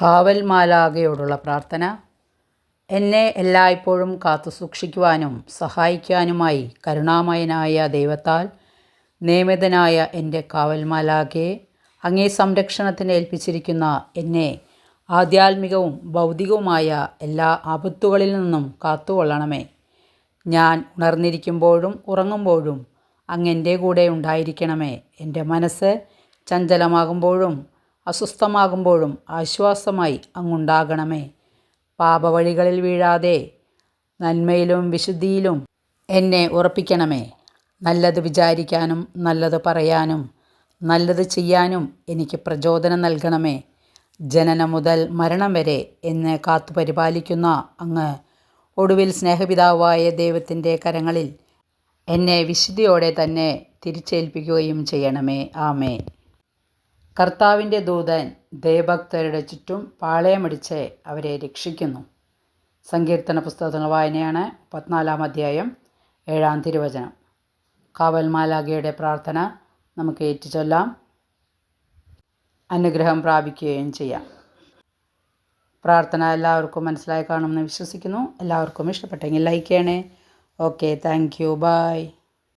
കാവൽ മാലാകയോടുള്ള പ്രാർത്ഥന എന്നെ എല്ലായ്പ്പോഴും കാത്തു സൂക്ഷിക്കുവാനും സഹായിക്കാനുമായി കരുണാമയനായ ദൈവത്താൽ നിയമിതനായ എന്റെ കാവൽ മാലാകയെ അങ്ങേ സംരക്ഷണത്തിന് ഏൽപ്പിച്ചിരിക്കുന്ന എന്നെ ആധ്യാത്മികവും ഭൗതികവുമായ എല്ലാ ആപത്തുകളിൽ നിന്നും കാത്തുകൊള്ളണമേ. ഞാൻ ഉണർന്നിരിക്കുമ്പോഴും ഉറങ്ങുമ്പോഴും അങ്ങ് എന്റെ കൂടെ ഉണ്ടായിരിക്കണമേ. എന്റെ മനസ്സ് ചഞ്ചലമാകുമ്പോഴും അസ്വസ്ഥമാകുമ്പോഴും ആശ്വാസമായി അങ്ങുണ്ടാകണമേ. പാപവഴികളിൽ വീഴാതെ നന്മയിലും വിശുദ്ധിയിലും എന്നെ ഉറപ്പിക്കണമേ. നല്ലത് വിചാരിക്കാനും നല്ലത് പറയാനും നല്ലത് ചെയ്യാനും എനിക്ക് പ്രചോദനം നൽകണമേ. ജനനം മുതൽ മരണം വരെ എന്നെ കാത്തു പരിപാലിക്കുന്ന അങ്ങ് ഒടുവിൽ സ്നേഹപിതാവായ ദൈവത്തിന്റെ കരങ്ങളിൽ എന്നെ വിശുദ്ധിയോടെ തന്നെ തിരിച്ചേൽപ്പിക്കുകയും ചെയ്യണമേ. ആമേ കർത്താവിന്റെ ദൂതൻ ദേവഭക്തരുടെ ചുറ്റും പാളയമടിച്ച് അവരെ രക്ഷിക്കുന്നു. സങ്കീർത്തന പുസ്തകങ്ങൾ വായനയാണ് പത്തിനാലാം അധ്യായം ഏഴാം തിരുവചനം. കാവൽ മാലാഖയുടെ പ്രാർത്ഥന നമുക്ക് ഏറ്റുചൊല്ലാം. അനുഗ്രഹം പ്രാപിക്കുകയും ചെയ്യാം. പ്രാർത്ഥന എല്ലാവർക്കും മനസ്സിലായി കാണുമെന്ന് വിശ്വസിക്കുന്നു. എല്ലാവർക്കും ഇഷ്ടപ്പെട്ടെങ്കിൽ ലൈക്ക് ചെയ്യണേ. Okay thank you. ബൈ.